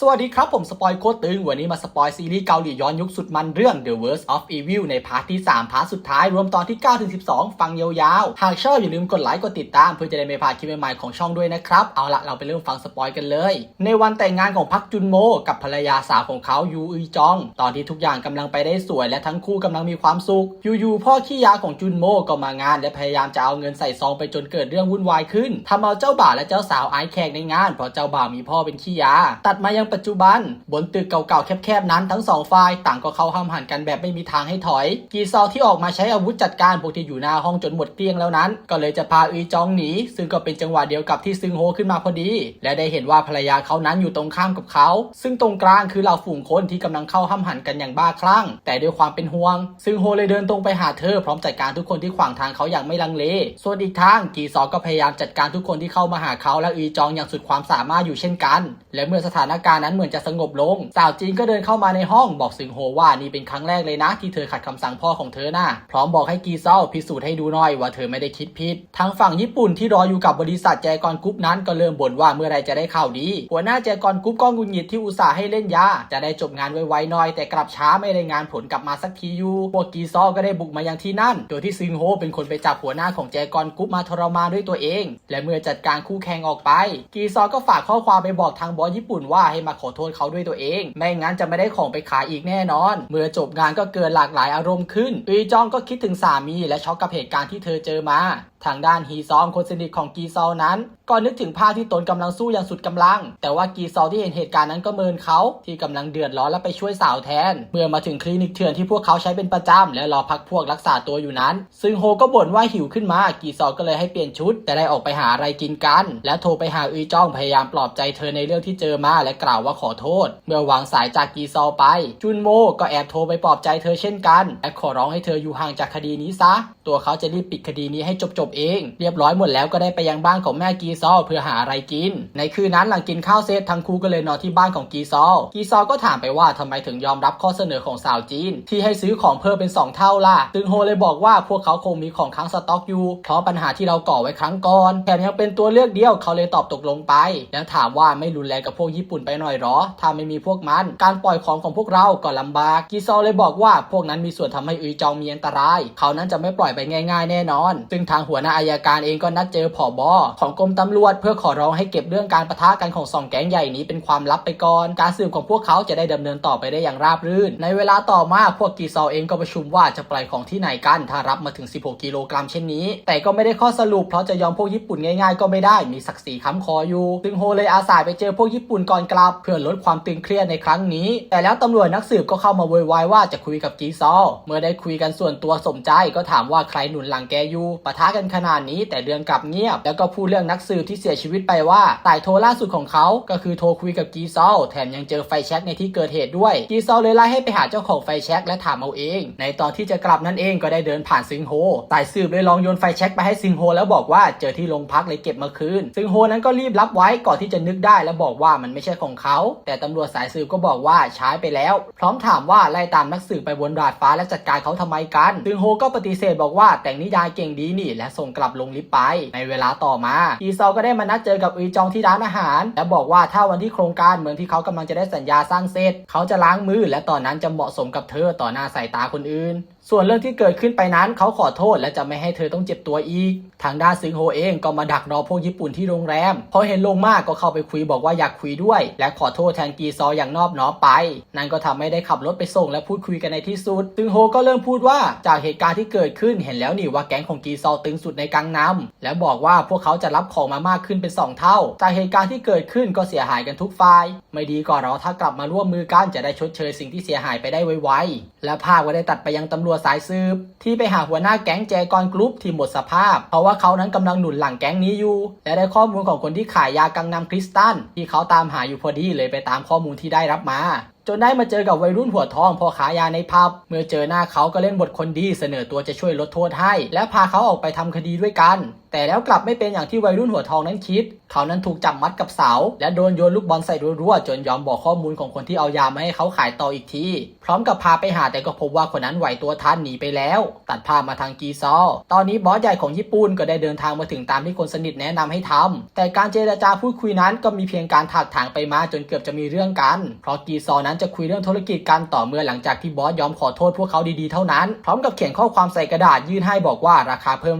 สวัสดีครับผมสปอยโคตรตึง วันนี้มาสปอยซีรีส์เกาหลีย้อนยุคสุดมันเรื่อง The Worst of Evil ในพาร์ทที่ 3 พาร์ทสุดท้าย รวมตอนที่ 9 ถึง 12 ฟังยาวๆ หากชอบอย่าลืมกดไลค์กดติดตาม เพื่อจะได้ไม่พลาดคลิปใหม่ๆของช่องด้วยนะครับ เอาละเราไปเริ่มฟังสปอยกันเลย ในวันแต่งงานของพักจุนโม กับภรรยาสาวของเขายูอึยจอง ตอนที่ทุกอย่างกำลังไปได้สวยและทั้งคู่กำลังมีความสุขอยู่ๆพ่อขี้ยาของจุนโมก็มางาน และพยายามจะเอาเงินใส่ซองไปจนเกิดเรื่องวุ่นวายขึ้นทำเอาเจ้าบ่าวและเจ้าสาวอายแขกในงานเพราะเจ้าบ่าวมีพ่อเป็นขี้ยา ตัดมายังปัจจุบัน บนตึกเก่าๆ แคบๆ นั้นทั้งสองฝ่ายต่างก็เข้าห้ามหันกันแบบไม่มีทางให้ถอย กีซอที่ออกมาใช้อาวุธจัดการพวกที่อยู่หน้าห้องจนหมดเกลี้ยงแล้วนั้น ก็เลยจะพาอุยจองหนี ซึ่งก็เป็นจังหวะเดียวกับที่ซึงโฮขึ้นมาพอดี และได้เห็นว่าภรรยาเขานั้นอยู่ตรงข้ามกับเขา ซึ่งตรงกลางคือเหล่าฝูงคนที่กำลังเข้าห้ามหันกันอย่างบ้าคลั่ง แต่ด้วยความเป็นห่วง ซึงโฮเลยเดินตรงไปหาเธอพร้อมจัดการทุกคนที่ขวางทางเขาอย่างไม่ลังเล ส่วนอีกทางกีซอก็พยายามจัดการทุกคนที่เข้ามาหาเขาและอุยจองอย่างสุดความสามารถอยู่เช่นกัน และเมื่อสถานการณ์นั้นเหมือนจะสงบลง สาวจีนก็เดินเข้ามาในห้องบอกซึงโฮว่านี่เป็นครั้งแรกเลยนะ ที่เธอขัดคำสั่งพ่อของเธอนะ่ะพร้อมบอกให้กีเซาพิสูจน์ให้ดูหน่อยว่าเธอไม่ได้คิดผิดทางฝั่งญี่ปุ่นที่รออยู่กับบริษัทแจกอนกรุ๊ปนั้นก็เริ่มบ่นว่าเมื่อไรจะได้ข่าวดี หัวหน้าแจกอนกรุ๊ปก็งุนหงิดที่อุตส่าห์ให้เล่นยาจะได้จบงานไวๆหน่อย แต่กลับช้าไม่ได้งานผลกลับมาสักทีอยู่พวกกีซอก็ได้บุกมายังที่นั่น โดยที่ซึงโฮเป็นคนไปจับหัวหน้าของแจกอนกรุ๊ปมาทรมานด้วยตัวเอง และเมื่อจัดการคู่แข่งออกไป กีซอก็ฝากข้อความไปบอกทางบอสญี่ปุ่นว่าให้มาขอโทษเขาด้วยตัวเอง ไม่งั้นจะไม่ได้ของไปขายอีกแน่นอน เมื่อจบงานก็เกิดหลากหลายอารมณ์ขึ้นอุยจองก็คิดถึงสามีและช็อกกับเหตุการณ์ที่เธอเจอมา ทางด้านฮีซองคนสนิทของกีซอลนั้น ก็นึกถึงภาพที่ตนกำลังสู้อย่างสุดกำลัง แต่ว่ากีซอลที่เห็นเหตุการณ์นั้นก็เมินเขาที่กำลังเดือดร้อนและไปช่วยสาวแทน เมื่อมาถึงคลินิกเถื่อนที่พวกเขาใช้เป็นประจำและรอพักพวกรักษาตัวอยู่นั้น ซึ่งโฮก็บ่นว่าหิวขึ้นมากีซอลก็เลยให้เปลี่ยนชุดแต่ได้ออกไปหาอะไรกินกัน และโทรไปหาอุยจ้องพยายามปลอบใจเธอในเรื่องที่เจอมาและกล่าวว่าขอโทษ เมื่อวางสายจากกีซอลไป จุนโมก็แอบโทรไปปลอบใจเธอเช่นกัน และขอร้องให้เธออยู่ห่างจากคดีนี้ซะ ตัวเขาจะรีบปิดคดีนี้ให้จบๆเอง เรียบร้อยหมดแล้วก็ได้ไปยังบ้านของแม่กีซอลเพื่อหาอะไรกิน ในคืนนั้นหลังกินข้าวเสร็จทั้งคู่ก็เลยนอนที่บ้านของกีซอลกีซอลก็ถามไปว่าทำไมถึงยอมรับข้อเสนอของสาวจีน ที่ให้ซื้อของเพิ่มเป็น 2 เท่าล่ะตึงโฮเลยบอกว่าพวกเขาคงมีของค้างสต็อกอยู่เพราะปัญหาที่เราก่อไว้ครั้งก่อนแถมยังเป็นตัวเลือกเดียวเขาเลยตอบตกลงไปแล้วถามว่าไม่รุนแรงกับพวกญี่ปุ่นไปหน่อยหรอ ถ้าไม่มีพวกมัน การปล่อยของของพวกเราก็ลำบากกีซอลเลยบอกว่าพวกนั้นมีส่วนทำให้อุยจองมีอันตราย เขานั้นจะไม่ปล่อยไปง่าย ๆ แน่นอน ซึ่งทางหัวหน้าอายการเองก็นัดเจอผอบอของกรมตำรวจ เพื่อขอร้องให้เก็บเรื่องการประทะกันของสองแก๊งใหญ่นี้เป็นความลับไปก่อน การสืบของพวกเขาจะได้ดำเนินต่อไปได้อย่างราบรื่น ในเวลาต่อมาพวกกีซอลเองก็ประชุมว่าจะปล่อยของที่ไหนกัน ถ้ารับมาถึง 16 กิโลกรัมเช่นนี้ แต่ก็ไม่ได้ข้อสรุปเพราะจะยอมพวกญี่ปุ่นง่ายๆ ก็ไม่ได้มีศักดิ์ศรีค้ำคออยู่ซึ่งโฮเลยอาสาไปเจอพวกญี่ปุ่นก่อนกลับเพื่อลดความตึงเครียดในครั้งนี้ แต่แล้วตำรวจนักสืบก็เข้ามาโวยวายว่าจะคุยกับกีซอลเมื่อได้คุยกันส่วนตัวสมใจก็ถามว่าใครหนุนหลังแกอยู่ปะทะกันขนาดนี้ แต่เรื่องกลับเงียบ แล้วก็พูดเรื่องนักสืบที่เสียชีวิตไปว่าสายโทรล่าสุดของเขาก็คือโทรคุยกับกีซอลแถมยังเจอไฟแช็กในที่เกิดเหตุด้วย กีซอลเลยไล่ให้ไปหาเจ้าของไฟแช็กและถามเอาเอง ในตอนที่จะกลับนั่นเองก็ได้เดินผ่านซึงโฮสายสืบเลยลองโยนไฟแช็กไปให้ซึงโฮแล้วบอกว่าเจอที่โรงพักเลยเก็บมาคืนซึงโฮนั้นก็รีบรับไว้ก่อนที่จะนึกได้แล้วบอกว่ามันไม่ใช่ของเขา แต่ตำรวจสายสืบก็บอกว่าใช้ไปแล้ว พร้อมถามว่าไล่ตามนักสืบไปบนดาดฟ้าและจัดการเขาทำไมกันซึงโฮก็ปฏิเสธบอกว่าแต่งนิยายเก่งดีนี่และส่งกลับลงลิฟต์ไป ในเวลาต่อมา อีซอลก็ได้มานัดเจอกับอุยจองที่ร้านอาหาร และบอกว่าถ้าวันที่โครงการเมืองที่เขากำลังจะได้สัญญาสร้างเสร็จ เขาจะล้างมือและตอนนั้นจะเหมาะสมกับเธอต่อหน้าสายตาคนอื่น ส่วนเรื่องที่เกิดขึ้นไปนั้นเขาขอโทษและจะไม่ให้เธอต้องเจ็บตัวอีก ทางด้านซึงโฮเองก็มาดักรอพวกญี่ปุ่นที่โรงแรม พอเห็นลงมากก็เข้าไปคุยบอกว่าอยากคุยด้วย และขอโทษแทนกีซออย่างนอบน้อมไป นั่นก็ทำให้ได้ขับรถไปส่งและพูดคุยกันในที่สุด ซึงโฮก็เริ่มพูดว่าจากเหตุการณ์ที่เกิดขึ้นเห็นแล้วนี่ว่าแก๊งของกีซอตึงสุดในกังนำและบอกว่าพวกเขาจะรับของมามากขึ้นเป็นสองเท่า จากเหตุการณ์ที่เกิดขึ้นก็เสียหายกันทุกฝ่าย ไม่ดีกว่าเราถ้ากลับมาร่วมมือกันจะได้ชดเชยสิ่งที่เสียหายไปได้ไวๆและภาพก็ได้ตัดไปยังตำรวจสายสืบ ที่ไปหาหัวหน้าแก๊งแจกอนกรุ๊ปที่หมดสภาพ เพราะว่าเขานั้นกำลังหนุนหลังแก๊งนี้อยู่ และได้ข้อมูลของคนที่ขายยากังนำคริสตันที่เขาตามหาอยู่พอดีเลยไปตามข้อมูลที่ได้รับมาจนได้มาเจอกับวัยรุ่นหัวทองพ่อขายยาในพับ เมื่อเจอหน้าเขาก็เล่นบทคนดีเสนอตัวจะช่วยลดโทษให้ และพาเขาออกไปทำคดีด้วยกันแต่แล้วกลับไม่เป็นอย่างที่วัยรุ่นหัวทองนั้นคิด เขานั้นถูกจับมัดกับเสา และโดนโยนลูกบอลใส่รัวๆจนยอมบอกข้อมูลของคนที่เอายามาให้เขาขายต่ออีกที พร้อมกับพาไปหาแต่ก็พบว่าคนนั้นไหวตัวทันหนีไปแล้ว ตัดภาพมาทางกีซอ ตอนนี้บอสใหญ่ของญี่ปุ่นก็ได้เดินทางมาถึงตามที่คนสนิทแนะนำให้ทำแต่การเจรจาพูดคุยนั้นก็มีเพียงการถากถางไปมาจนเกือบจะมีเรื่องกัน เพราะกีซอนั้นจะคุยเรื่องธุรกิจกันต่อเมื่อหลังจากที่บอสยอมขอโทษพวกเขาดีๆเท่านั้น พร้อมกับเขียนข้อความใส่กระดาษยื่นให้บอกว่าราคาเพิ่ม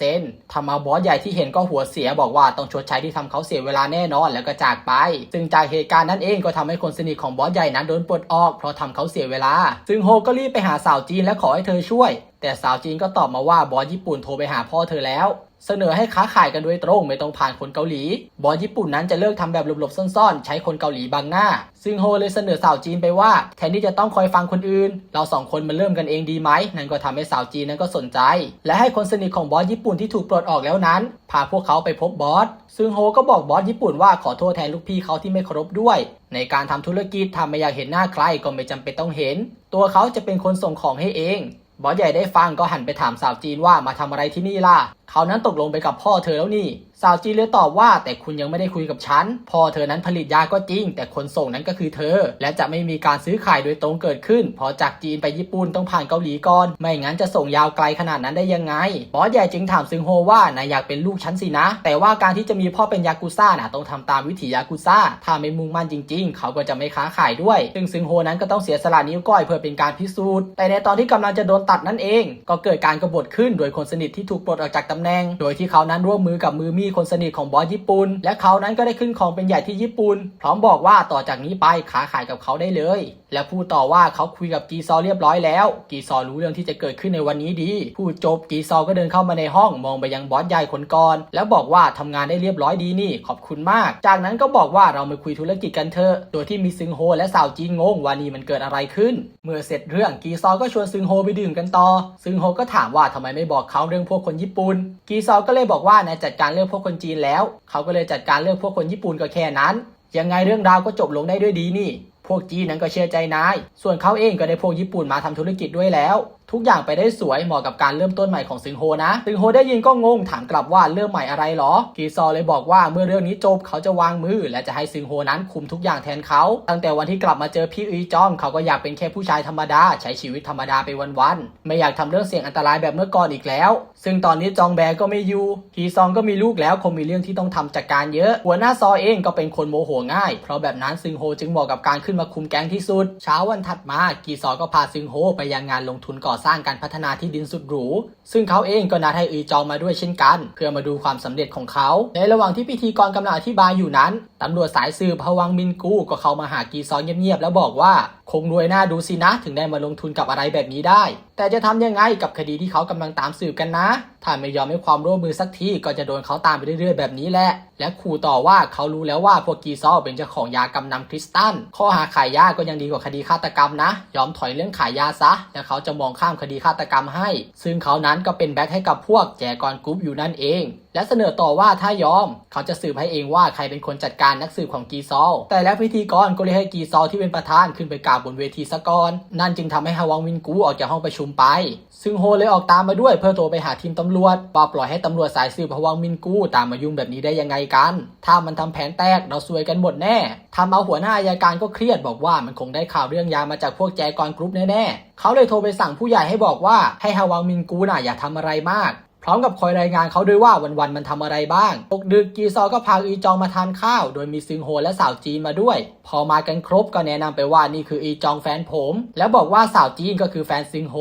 30%ทำเอาบอสใหญ่ที่เห็นก็หัวเสียบอกว่าต้องชดใช้ที่ทำเขาเสียเวลาแน่นอนแล้วก็จากไป ซึ่งจากเหตุการณ์นั้นเองก็ทำให้คนสนิทของบอสใหญ่นั้นโดนปลดออกเพราะทำเขาเสียเวลา ซึ่งโฮก็รีบไปหาสาวจีนและขอให้เธอช่วย แต่สาวจีนก็ตอบมาว่าบอสญี่ปุ่นโทรไปหาพ่อเธอแล้ว เสนอให้ค้าขายกันโดยตรงไม่ต้องผ่านคนเกาหลี บอสญี่ปุ่นนั้นจะเลิกทำแบบหลบๆซ่อนๆ ใช้คนเกาหลีบังหน้า ซึ่งโฮเลยเสนอสาวจีนไปว่า แทนที่จะต้องคอยฟังคนอื่น เราสองคนมาเริ่มกันเองดีไหม นั่นก็ทำให้สาวจีนนั้นก็สนใจ และให้คนสนิทของบอสญี่ปุ่นที่ถูกปลดออกแล้วนั้น พาพวกเขาไปพบบอส ซึ่งโฮก็บอกบอสญี่ปุ่นว่าขอโทษแทนลูกพี่เขาที่ไม่เคารพด้วย ในการทำธุรกิจทำไม่อยากเห็นหน้าใครก็ไม่จำเป็นต้องเห็น ตัวเขาจะเป็นคนส่งของให้เอง บอสใหญ่ได้ฟังก็หันไปถามสาวจีนว่ามาทำอะไรที่นี่ล่ะเขานั้นตกลงไปกับพ่อเธอแล้วนี่ สาวจีนเลยตอบว่า แต่คุณยังไม่ได้คุยกับฉันพ่อเธอนั้นผลิตยาก็จริง แต่คนส่งนั้นก็คือเธอ และจะไม่มีการซื้อขายโดยตรงเกิดขึ้นเพราะจากจีนไปญี่ปุ่นต้องผ่านเกาหลีก่อน ไม่งั้นจะส่งยาวไกลขนาดนั้นได้ยังไงบอสใหญ่จึงถามซึงโฮว่านายอยากเป็นลูกฉันสินะ แต่ว่าการที่จะมีพ่อเป็นยากุซ่านะต้องทำตามวิถียากุซ่าถ้าไม่มุ่งมั่นจริง ๆ เขาก็จะไม่ค้าขายด้วย ซึ่งซึงโฮนั้นก็ต้องเสียสละนิ้วก้อยเพื่อเป็นการพิสูจน์ แต่ในตอนที่กำลังจะโดนตัดนั่นเอง ก็เกิดการกบฏขึ้นโดยคนสนิทที่ถูกปลดออกจากตำแหน่ง โดยที่เขานั้นร่วมมือกับมือมีคนสนิทของบอสญี่ปุ่น และเขานั้นก็ได้ขึ้นของเป็นใหญ่ที่ญี่ปุ่น พร้อมบอกว่าต่อจากนี้ไปค้าขายกับเขาได้เลย และพูดต่อว่าเขาคุยกับกีซอเรียบร้อยแล้ว กีซอรู้เรื่องที่จะเกิดขึ้นในวันนี้ดี พูดจบกีซอก็เดินเข้ามาในห้องมองไปยังบอสใหญ่คนก่อน แล้วบอกว่าทำงานได้เรียบร้อยดีนี่ ขอบคุณมาก จากนั้นก็บอกว่าเรามาคุยธุรกิจกันเถอะ โดยที่มีซึงโฮและสาวจีนงงว่านี่มันเกิดอะไรขึ้น เมื่อเสร็จเรื่องกีซอก็ชวนซึงโฮไปดื่มกันต่อ ซึงโฮก็ถามว่าทำไมไม่บอกเขาเรื่องพวกคนญี่ปุ่น กีซอก็เลยบอกว่านายจัดการเรื่องพวกคนจีนแล้ว เขาก็เลยจัดการเรื่องพวกคนญี่ปุ่นก็แค่นั้น ยังไงเรื่องราวก็จบลงได้ด้วยดีนี่ พวกจีนนั้นก็เชื่อใจนาย ส่วนเขาเองก็ได้พวกญี่ปุ่นมาทำธุรกิจด้วยแล้ว ทุกอย่างไปได้สวยเหมาะกับการเริ่มต้นใหม่ของซึงโฮนะ ซึงโฮได้ยินก็งงถามกลับว่าเริ่มใหม่อะไรหรอ กีซอเลยบอกว่าเมื่อเรื่องนี้จบเขาจะวางมือ และจะให้ซึงโฮนั้นคุมทุกอย่างแทนเขา ตั้งแต่วันที่กลับมาเจอพี่อีจองเขาก็อยากเป็นแค่ผู้ชายธรรมดาใช้ชีวิตธรรมดาไปวันๆไม่อยากทำเรื่องเสี่ยงอันตรายแบบเมื่อก่อนอีกแล้ว ซึ่งตอนนี้จองแบก็ไม่อยู่กีซองก็มีลูกแล้วคงมีเรื่องที่ต้องทำจัดการเยอะ หัวหน้าซอเองก็เป็นคนโมโหง่าย เพราะแบบนั้นซึงโฮจึงเหมาะกับการขึ้นมาคุมแก๊งที่สุด เช้าวันถัดมากีซอก็พาซึงโฮไปยังงานลงทุนก่อสร้างการพัฒนาที่ดินสุดหรู ซึ่งเขาเองก็นัดให้อีจองมาด้วยเช่นกัน เพื่อมาดูความสำเร็จของเขา ในระหว่างที่พิธีกรกำลังอธิบายอยู่นั้นตำรวจสายสืบพวังมินกูก็เข้ามาหากีซอเงียบๆแล้วบอกว่าคงรวยหน้าดูสินะ ถึงได้มาลงทุนกับอะไรแบบนี้ได้ แต่จะทำยังไงกับคดีที่เขากำลังตามสืบกันนะ ถ้าไม่ยอมให้ความร่วมมือสักทีก็จะโดนเขาตามไปเรื่อยๆแบบนี้แหละ และขู่ต่อว่าเขารู้แล้วว่าพวกกีซอเป็นเจ้าของยากำนำคริสตัลข้อหาขายยาก็ยังดีกว่าคดีฆาตกรรมนะ ยอมถอยเรื่องขายยาซะ แล้วเขาจะมองข้ามคดีฆาตกรรมให้ ซึ่งเขานั้นก็เป็นแบ็คให้กับพวกแจกรกรุ๊ปอยู่นั่นเอง และเสนอต่อว่าถ้ายอม เขาจะสืบให้เองว่าใครเป็นคนจัดการนักสืบของกีซอล แต่แล้วพิธีกรก็เลยให้กีซอลที่เป็นประธานขึ้นไปกล่าวบนเวทีซะก่อนนั่นจึงทำให้ฮาวังวินกูออกจากห้องประชุมไป ซึ่งโฮเลยออกตามมาด้วยเพื่อโทรไปหาทีมตำรวจว่าปล่อยให้ตำรวจสายสืบฮาวังมินกูตามมายุ่งแบบนี้ได้ยังไงกัน ถ้ามันทำแผนแตกเราซวยกันหมดแน่ทำเอาหัวหน้าอายการก็เครียดบอกว่ามันคงได้ข่าวเรื่องยามาจากพวกแจกรกรุ๊ปแน่ๆเขาเลยโทรไปสั่งผู้ใหญ่ให้บอกว่าให้ฮาวังมินกูน่ะอย่าทำอะไรมาก พร้อมกับคอยรายงานเขาด้วยว่าวันๆมันทำอะไรบ้างตกดึกกีซอก็พาอีจองมาทานข้าว โดยมีซึงโฮและสาวจีนมาด้วย พอมากันครบก็แนะนำไปว่านี่คืออีจองแฟนผม แล้วบอกว่าสาวจีนก็คือแฟนซึงโฮ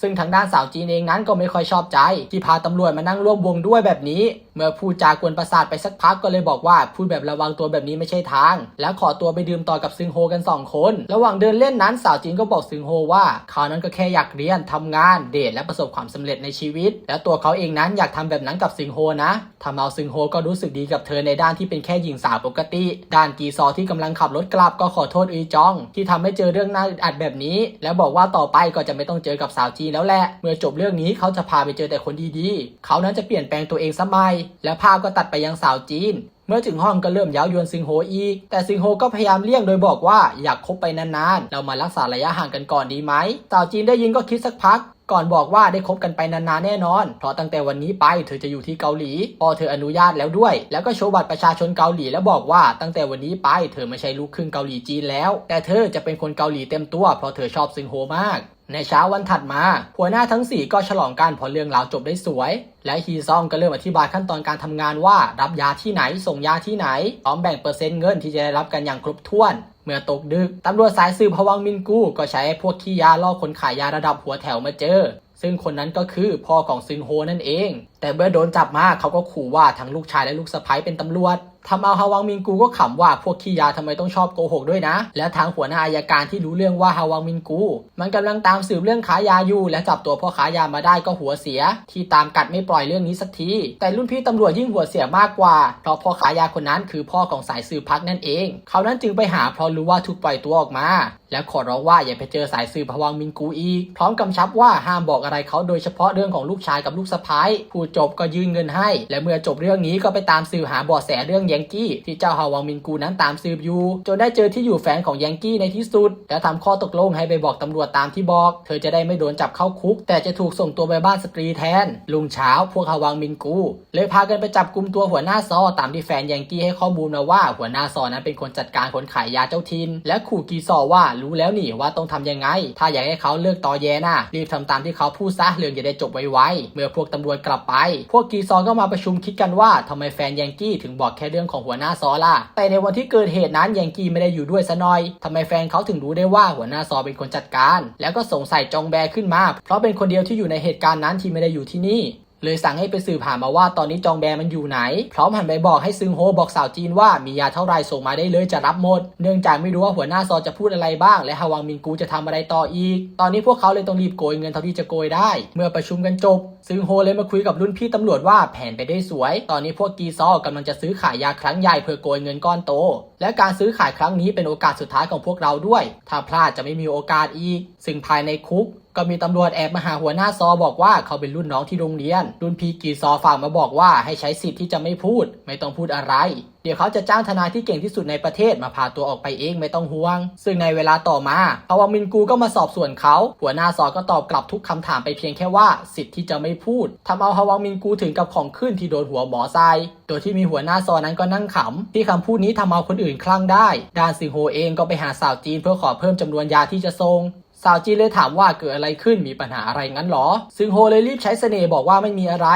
ซึ่งทางด้านสาวจีนเองนั้นก็ไม่ค่อยชอบใจ ที่พาตำรวจมานั่งร่วมวงด้วยแบบนี้ เมื่อพูดจากวนประสาทไปสักพักก็เลยบอกว่าพูดแบบระวังตัวแบบนี้ไม่ใช่ทาง แล้วขอตัวไปดื่มต่อกับซึงโฮกันสองคน ระหว่างเดินเล่นนั้นสาวจีนก็บอกซึงโฮว่าเขานั้นก็แค่อยากเรียนทำงานเดทและประสบความสำเร็จในชีวิต แล้วตัวเขาเองนั้นอยากทำแบบนั้นกับซึงโฮนะทำเอาซึงโฮก็รู้สึกดีกับเธอในด้านที่เป็นแค่หญิงสาวปกติ ด้านกีซอที่กำลังขับรถกลับก็ขอโทษอีจอง ที่ทำให้เจอเรื่องน่าอึดอัดแบบนี้ แล้วบอกว่าต่อไปก็จะไม่ต้องเจอกับสาวจีนแล้วแหละ เมื่อจบเรื่องนี้เขาจะพาไปเจอแต่คนดีๆ เขานั้นจะเปลี่ยนแปลงตัวเองสมัยและภาพก็ตัดไปยังสาวจีน เมื่อถึงห้องก็เริ่มเย้ายวนซิงโฮอีก แต่ซิงโฮก็พยายามเลี่ยงโดยบอกว่าอยากคบไปนานๆ เรามารักษาระยะห่างกันก่อนดีไหม สาวจีนได้ยินก็คิดสักพัก ก่อนบอกว่าได้คบกันไปนานๆแน่นอน เพราะตั้งแต่วันนี้ไปเธอจะอยู่ที่เกาหลี พอเธออนุญาตแล้วด้วย แล้วก็โชว์บัตรประชาชนเกาหลีแล้วบอกว่าตั้งแต่วันนี้ไปเธอไม่ใช่ลูกครึ่งเกาหลีจีนแล้ว แต่เธอจะเป็นคนเกาหลีเต็มตัวเพราะเธอชอบซึงโฮมาก ในเช้าวันถัดมา หัวหน้าทั้ง 4 ก็ฉลองกันพราะเรื่องราวจบได้สวย และฮีซองก็เริ่มอธิบายขั้นตอนการทำงานว่ารับยาที่ไหนส่งยาที่ไหนพร้อมแบ่งเปอร์เซ็นต์เงินที่จะได้รับกันอย่างครบถ้วนเมื่อตกดึก ตำรวจสายสืบพวังมินกูก็ใช้พวกขี้ยาล่อคนขายยาระดับหัวแถวมาเจอ ซึ่งคนนั้นก็คือพ่อของซึงโฮนั่นเอง แต่เมื่อโดนจับมาเขาก็ขู่ว่าทั้งลูกชายและลูกสะใภ้เป็นตำรวจ ทำเอาฮาวังมินกูก็ขำว่าพวกขี้ยาทำไมต้องชอบโกหกด้วยนะ และทางหัวหน้าอายการที่รู้เรื่องว่าฮาวังมินกู มันกำลังตามสืบเรื่องขายยาอยู่ และจับตัวพ่อขายยามาได้ก็หัวเสีย ที่ตามกัดไม่ปล่อยเรื่องนี้สักที แต่รุ่นพี่ตำรวจยิ่งหัวเสียมากกว่า เพราะพ่อขายยาคนนั้นคือพ่อของสายสืบพักนั่นเอง เขานั้นจึงไปหาเพราะรู้ว่าถูกปล่อยตัวออกมา และขอร้องว่าอย่าไปเจอสายสืบพวังมินกูอีก พร้อมกำชับว่าห้ามบอกอะไรเขาโดยเฉพาะเรื่องของลูกชายกับลูกสะพ้ายผู้จบก็ยื่นเงินให้ และเมื่อจบเรื่องนี้ก็ไปตามสืบหาเบาะแสเรื่องแยงกี้ที่เจ้าฮาวังมินกูนั้นตามสืบอยู่ จนได้เจอที่อยู่แฟนของแยงกี้ในที่สุด และทำข้อตกลงให้ไปบอกตำรวจตามที่บอก เธอจะได้ไม่โดนจับเข้าคุก แต่จะถูกส่งตัวไปบ้านสตรีแทน ลุงเช้าพวกฮาวังมินกูเลยพากันไปจับกลุ่มตัวหัวหน้าซอตามที่แฟนแยงกี้ให้ข้อมูลมาว่าหัวหน้าซอนั้นเป็นคนจัดการคนขายยาเจ้าทิน และขู่กีซอว่ารู้แล้วนี่ว่าต้องทำยังไง ถ้าอยากให้เขาเลิกตอแยน่ะรีบทำตามที่เขาพูดซะเรื่องจะได้จบไวๆเมื่อพวกตำรวจกลับไป พวกกีซอก็มาประชุมคิดกันว่าทำไมแฟนแยงกี้ถึงบอกแค่เรื่องของหัวหน้าซอล่ะแต่ในวันที่เกิดเหตุนั้นแยงกี้ไม่ได้อยู่ด้วยซะหน่อยทำไมแฟนเขาถึงรู้ได้ว่าหัวหน้าซอเป็นคนจัดการ แล้วก็สงสัยจองแบขึ้นมา เพราะเป็นคนเดียวที่อยู่ในเหตุการณ์นั้นที่ไม่ได้อยู่ที่นี่ เลยสั่งให้ไปสืบหามาว่าตอนนี้จองแบมันอยู่ไหน พร้อมหันไปบอกให้ซึงโฮบอกสาวจีนว่ามียาเท่าไรส่งมาได้เลยจะรับหมด เนื่องจากไม่รู้ว่าหัวหน้าซอจะพูดอะไรบ้าง และฮาวังมินกูจะทำอะไรต่ออีก ตอนนี้พวกเขาเลยต้องรีบโกยเงินเท่าที่จะโกยได้ เมื่อประชุมกันจบ ซึงโฮเลยมาคุยกับรุ่นพี่ตำรวจว่าแผนไปได้สวย ตอนนี้พวกกีซอกำลังจะซื้อขายยาครั้งใหญ่เพื่อโกยเงินก้อนโต และการซื้อขายครั้งนี้เป็นโอกาสสุดท้ายของพวกเราด้วย ถ้าพลาดจะไม่มีโอกาสอีก ซึ่งภายในคุก ก็มีตำรวจแอบมาหาหัวหน้าซอบอกว่าเขาเป็นรุ่นน้องที่โรงเรียน รุ่นพี่กีซอฝากมาบอกว่าให้ใช้สิทธิ์ที่จะไม่พูด ไม่ต้องพูดอะไร เดี๋ยวเขาจะจ้างทนายที่เก่งที่สุดในประเทศมาพาตัวออกไปเองไม่ต้องห่วง ซึ่งในเวลาต่อมาพาวามินกูก็มาสอบสวนเขา หัวหน้าซอก็ตอบกลับทุกคำถามไปเพียงแค่ว่าสิทธิ์ที่จะไม่พูดทำเอาฮาวามินกูถึงกับของขึ้นที่โดนหัวหมอทรายโดยที่มีหัวหน้าซอนั้นก็นั่งขำที่คำพูดนี้ทำเอาคนอื่นคลั่งได้ด้านซิงโฮเองก็ไปหาสาวจีนเพื่อขอเพิ่มจำนวนยาที่จะส่ง สาวจีนเลยถามว่าเกิดอะไรขึ้นมีปัญหาอะไรงั้นหรอ ซึ่งโฮเลยรีบใช้เสน่ห์บอกว่าไม่มีอะไร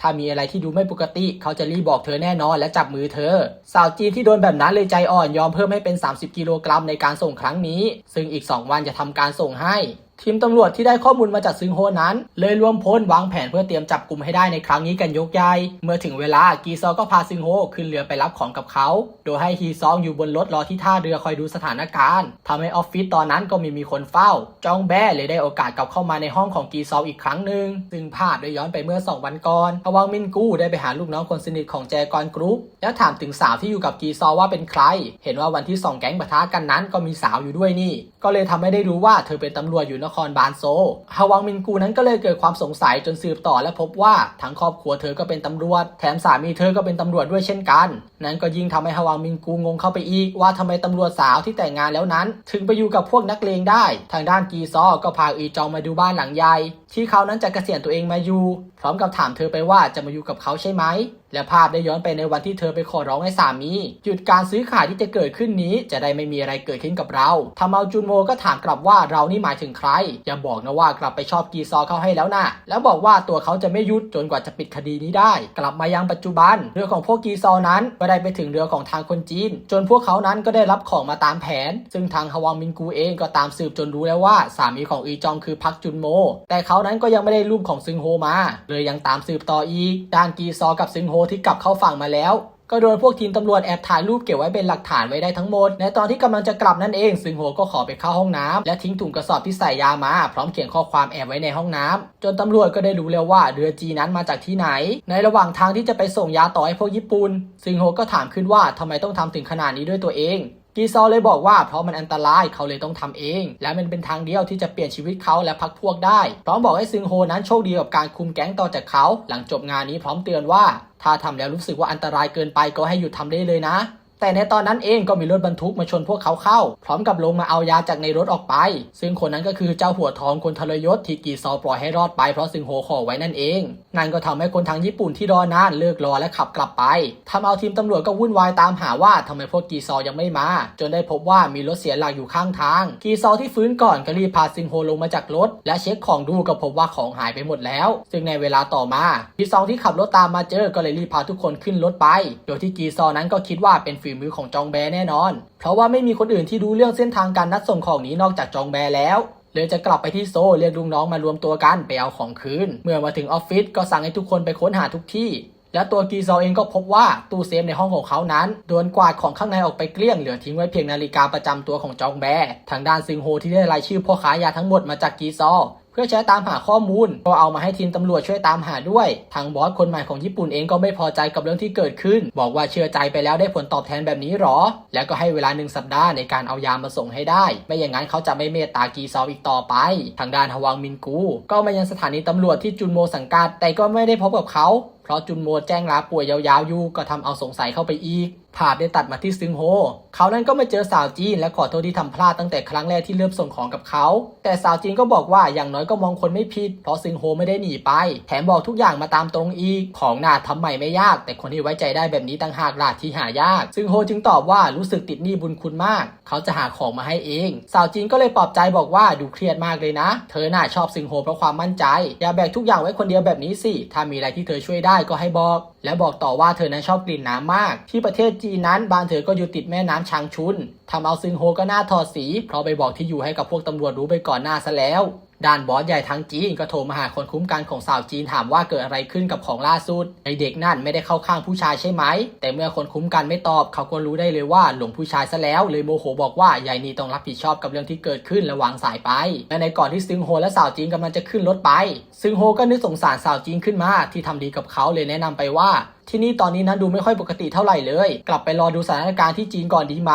ถ้ามีอะไรที่ดูไม่ปกติ เขาจะรีบบอกเธอแน่นอนและจับมือเธอ สาวจีนที่โดนแบบนั้นเลยใจอ่อนยอมเพิ่มให้เป็น 30 กิโลกรัมในการส่งครั้งนี้ ซึ่งอีก 2 วันจะทำการส่งให้ ทีมตำรวจที่ได้ข้อมูลมาจากซึงโฮนั้น เลยรวมพลวางแผนเพื่อเตรียมจับกลุ่มให้ได้ในครั้งนี้กันยกใหญ่ เมื่อถึงเวลากีซอก็พาซึงโฮขึ้นเรือไปรับของกับเขา โดยให้ฮีซองอยู่บนรถรอที่ท่าเรือคอยดูสถานการณ์ทำให้ออฟฟิศตอนนั้นก็ไมีมีคนเฝ้า จองแบ้เลยได้โอกาสกลับเข้ามาในห้องของกีซออีกครั้งหนึ่งซึ่งภาพได้ย้อนไปเมื่อ 2 วันก่อนพวังมินกูได้ไปหาลูกน้องคนสนิทของแจกอนกรุ๊ปแล้วถามถึงสาวที่อยู่กับกีซอว่าเป็นใคร เห็นว่าวันที่สองแก๊งปะทะกันนั้นก็มีสาวอยู่ด้วยนี่ ก็เลยทำให้ได้รู้ว่าเธอเป็นตำรวจอยู่นครบาลโซฮาวังมินกูนั้นก็เลยเกิดความสงสัยจนสืบต่อและพบว่าทั้งครอบครัวเธอก็เป็นตำรวจ แถมสามีเธอก็เป็นตำรวจด้วยเช่นกัน นั้นก็ยิ่งทำให้ฮาวังมินกูงงเข้าไปอีกว่าทำไมตำรวจสาวที่แต่งงานแล้วนั้น ถึงไปอยู่กับพวกนักเลงได้ ทางด้านกีซอก็พาอีจองมาดูบ้านหลังใหญ่ที่เขานั้นจะเกษียณตัวเองมาอยู่ พร้อมกับถามเธอไปว่าจะมาอยู่กับเขาใช่ไหม และภาพได้ย้อนไปในวันที่เธอไปขอร้องให้สามีหยุดการซื้อขายที่จะเกิดขึ้นนี้ จะได้ไม่มีอะไรเกิดขึ้นกับเราทำเอาจุนโมก็ถามกลับว่าเรานี่หมายถึงใคร อย่าบอกนะว่ากลับไปชอบกีซอเขาให้แล้วนะแล้วบอกว่าตัวเขาจะไม่ยุดจนกว่าจะปิดคดีนี้ได้ กลับมายังปัจจุบัน เรือของพวกกีซอนั้นก็ได้ไปถึงเรือของทางคนจีน จนพวกเขานั้นก็ได้รับของมาตามแผน ซึ่งทางฮวังมินกูเองก็ตามสืบจนรู้แล้วว่า สามีของอีจองคือพักจุนโม แต่เขานั้นก็ยังไม่ได้รูปของซึงโฮมา เลยยังตามสืบต่ออีกด้านกีซอกับซึงโฮที่กลับเข้าฝั่งมาแล้วก็โดนพวกทีมตำรวจแอบถ่ายรูปเก็บไว้เป็นหลักฐานไว้ได้ทั้งหมด ในตอนที่กำลังจะกลับนั่นเอง ซึงโฮก็ขอไปเข้าห้องน้ำและทิ้งถุงกระสอบที่ใส่ยามา พร้อมเขียนข้อความแอบไว้ในห้องน้ำจนตำรวจก็ได้รู้แล้วว่าเรือจีนั้นมาจากที่ไหน ในระหว่างทางที่จะไปส่งยาต่อให้พวกญี่ปุ่น ซึงโฮก็ถามขึ้นว่าทำไมต้องทำถึงขนาดนี้ด้วยตัวเอง กีซอเลยบอกว่าเพราะมันอันตรายเขาเลยต้องทำเอง และมันเป็นทางเดียวที่จะเปลี่ยนชีวิตเขาและพักพวกได้พร้อมบอกให้ซึงโฮนั้นโชคดีกับการคุมแก๊งต่อจากเขา หลังจบงานนี้พร้อมเตือนว่า ถ้าทำแล้วรู้สึกว่าอันตรายเกินไปก็ให้หยุดทำได้เลยนะ แต่ในตอนนั้นเองก็มีรถบรรทุกมาชนพวกเขาเข้า พร้อมกับลงมาเอายาจากในรถออกไป ซึ่งคนนั้นก็คือเจ้าหัวทองคนทรยศที่กีซอปล่อยให้รอดไปเพราะซึงโฮขอไว้นั่นเอง นั่นก็ทำให้คนทางญี่ปุ่นที่รอนานเลิกรอและขับกลับไปทำเอาทีมตำรวจก็วุ่นวายตามหาว่าทำไมพวกกีซอยังไม่มา จนได้พบว่ามีรถเสียหลักอยู่ข้างทาง กีซอที่ฟื้นก่อนก็รีบพาซิงโฮลงมาจากรถ และเช็คของดูก็พบว่าของหายไปหมดแล้ว ซึ่งในเวลาต่อมากีซองที่ขับรถตามมาเจอก็เลยรีบพาทุกคนขึ้นรถไป โดยที่กีซอนั้นก็คิดว่าเป็นฝีมือของจองแบแน่นอน เพราะว่าไม่มีคนอื่นที่รู้เรื่องเส้นทางการนัดส่งของนี้นอกจากจองแบแล้วเลยจะกลับไปที่โซเรียกลูกน้องมารวมตัวกันไปเอาของคืน เมื่อมาถึงออฟฟิศก็สั่งให้ทุกคนไปค้นหาทุกที่ และตัวกีซอเองก็พบว่าตู้เซฟในห้องของเขานั้นโดนกวาดของข้างในออกไปเกลี้ยงเหลือทิ้งไว้เพียงนาฬิกาประจำตัวของจองแบทางด้านซึงโฮที่ได้รายชื่อพ่อค้ายาทั้งหมดมาจากกีซอเพื่อใช้ตามหาข้อมูล ก็เอามาให้ทีมตำรวจช่วยตามหาด้วย ทางบอสคนใหม่ของญี่ปุ่นเองก็ไม่พอใจกับเรื่องที่เกิดขึ้น บอกว่าเชื่อใจไปแล้วได้ผลตอบแทนแบบนี้หรอ แล้วก็ให้เวลาหนึ่งสัปดาห์ในการเอายามาส่งให้ได้ ไม่อย่างนั้นเขาจะไม่เมตตากีซออีกต่อไป ทางด้านฮวังมินกู ก็มายังสถานีตำรวจที่จุนโมสังกัด แต่ก็ไม่ได้พบกับเขา ราะจุนโมแจ้งลาป่วยยาวๆอยู่ก็ทำเอาสงสัยเข้าไปอีก ภาพได้ตัดมาที่ซึงโฮ เขานั้นก็มาเจอสาวจีนและขอโทษที่ทำพลาดตั้งแต่ครั้งแรกที่เริ่มส่งของกับเขา แต่สาวจีนก็บอกว่าอย่างน้อยก็มองคนไม่ผิด เพราะซึงโฮไม่ได้หนีไป แถมบอกทุกอย่างมาตามตรงอีก ของหน้าทำใหม่ไม่ยาก แต่คนที่ไว้ใจได้แบบนี้ต่างหากล่ะที่หายาก ซึงโฮจึงตอบว่ารู้สึกติดหนี้บุญคุณมาก เขาจะหาของมาให้เอง สาวจีนก็เลยปลอบใจบอกว่าดูเครียดมากเลยนะ เธอน่าชอบซึงโฮเพราะความมั่นใจ อย่าแบกทุกอย่างไว้คนเดียวแบบนี้สิ ถ้ามีอะไรที่เธอช่วยได้ก็ให้บอก และบอกต่อว่าเธอนั้นชอบกลิ่นน้ำมาก ที่ประเทศจีนนั้นบ้านเธอก็อยู่ติดแม่น้ำชางชุนทำเอาซึงโฮก็หน้าถอดสีเพราะไปบอกที่อยู่ให้กับพวกตำรวจรู้ไปก่อนหน้าซะแล้ว ด้านบอสใหญ่ทางจีนก็โทรมาหาคนคุ้มกันของสาวจีนถามว่าเกิดอะไรขึ้นกับของล่าสุดไอเด็กนั่นไม่ได้เข้าข้างผู้ชายใช่ไหม แต่เมื่อคนคุ้มกันไม่ตอบ เขาก็รู้ได้เลยว่าหลงผู้ชายซะแล้ว เลยโมโหบอกว่ายายนีต้องรับผิดชอบกับเรื่องที่เกิดขึ้นและวางสายไปและในก่อนที่ซึงโฮและสาวจีนกำลังจะขึ้นรถไป ซึงโฮก็นึกสงสารสาวจีนขึ้นมาที่ทำดีกับเขาเลยแนะนำไปว่าที่นี่ตอนนี้นั้นดูไม่ค่อยปกติเท่าไหร่เลย กลับไปรอดูสถานการณ์ที่จีนก่อนดีไหม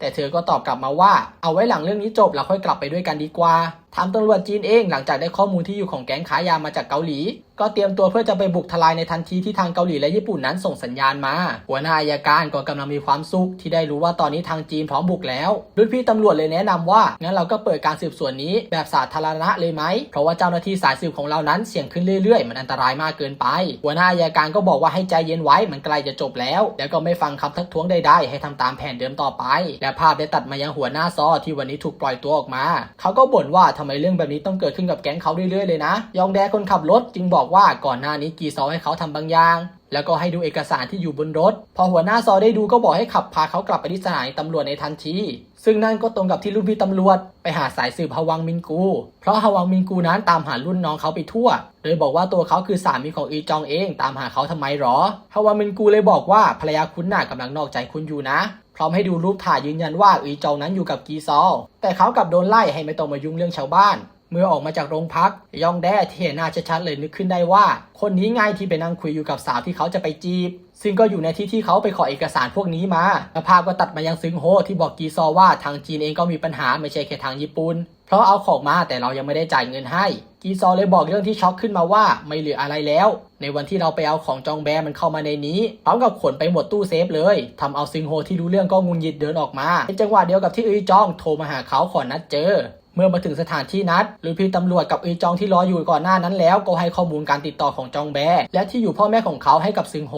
แต่เธอก็ตอบกลับมาว่า เอาไว้หลังเรื่องนี้จบแล้วค่อยกลับไปด้วยกันดีกว่าทางตำรวจจีนเองหลังจากได้ข้อมูลที่อยู่ของแก๊งขายยามาจากเกาหลี ก็เตรียมตัวเพื่อจะไปบุกทลายในทันทีที่ทางเกาหลีและญี่ปุ่นนั้นส่งสัญญาณมา หัวหน้าอายการก็กำลังมีความสุขที่ได้รู้ว่าตอนนี้ทางจีนพร้อมบุกแล้วรุ่นพี่ตำรวจเลยแนะนำว่างั้นเราก็เปิดการสืบสวนนี้แบบสาธารณะเลยไหมเพราะว่าเจ้าหน้าที่สายสืบของเรานั้นเสี่ยงขึ้นเรื่อยๆ มันอันตรายมากเกินไป หัวหน้าอายการก็บอกว่าให้ใจเย็นไว้มันใกล้จะจบแล้ว แล้วก็ไม่ฟังคำทักท้วงใดๆให้ทำตามแผนเดิมต่อไป และภาพได้ตัดมายังหัวหน้าซอที่วันนี้ถูกปล่อยตัวออกมา เขาก็บ่นว่าทำไมเรื่องแบบนี้ต้องเกิดขึ้นกับแก๊งเขาเรื่อยๆเลยนะ ยองแดคนขับรถจึงบอกว่าก่อนหน้านี้กีซอให้เขาทำบางอย่าง แล้วก็ให้ดูเอกสารที่อยู่บนรถ พอหัวหน้าซอได้ดูก็บอกให้ขับพาเขากลับไปที่สถานีตำรวจในทันทีซึ่งนั่นก็ตรงกับที่รุ่นพี่ตำรวจ ไปหาสายสืบฮวังมินกู เพราะฮวังมินกูนั้นตามหารุ่นน้องเขาไปทั่ว โดยบอกว่าตัวเขาคือสามีของอีจองเอง ตามหาเขาทำไมหรอฮวังมินกูเลยบอกว่าภรรยาคุณน่ะกำลังนอกใจคุณอยู่นะ พร้อมให้ดูรูปถ่ายยืนยันว่าอีจองนั้นอยู่กับกีซอล แต่เขากลับโดนไล่ให้ไม่ต้องมายุ่งเรื่องชาวบ้าน เมื่อออกมาจากโรงพัก ยองแด้ที่เห็นหน้าชัดๆเลยนึกขึ้นได้ว่า คนนี้ไงที่ไปนั่งคุยอยู่กับสาวที่เขาจะไปจีบ ซึ่งก็อยู่ในที่ที่เขาไปขอเอกสารพวกนี้มาแล้วภาพก็ตัดมายังซึงโฮที่บอกกีซอว่าทางจีนเองก็มีปัญหาไม่ใช่แค่ทางญี่ปุ่นเพราะเอาของมาแต่เรายังไม่ได้จ่ายเงินให้ กีซอเลยบอกเรื่องที่ช็อกขึ้นมาว่าไม่เหลืออะไรแล้ว ในวันที่เราไปเอาของจองแบมันเข้ามาในนี้พร้อมกับขนไปหมดตู้เซฟเลยทำเอาซิงโฮที่รู้เรื่องก็งุนยิดเดินออกมาเป็นจังหวะเดียวกับที่อุยจองโทรมาหาเขาขอนัดเจอ เมื่อมาถึงสถานที่นัดรุ่นพี่ตำรวจกับอีจองที่รออยู่ก่อนหน้านั้นแล้วก็ให้ข้อมูลการติดต่อของจองแบ และที่อยู่พ่อแม่ของเขาให้กับซึงโฮ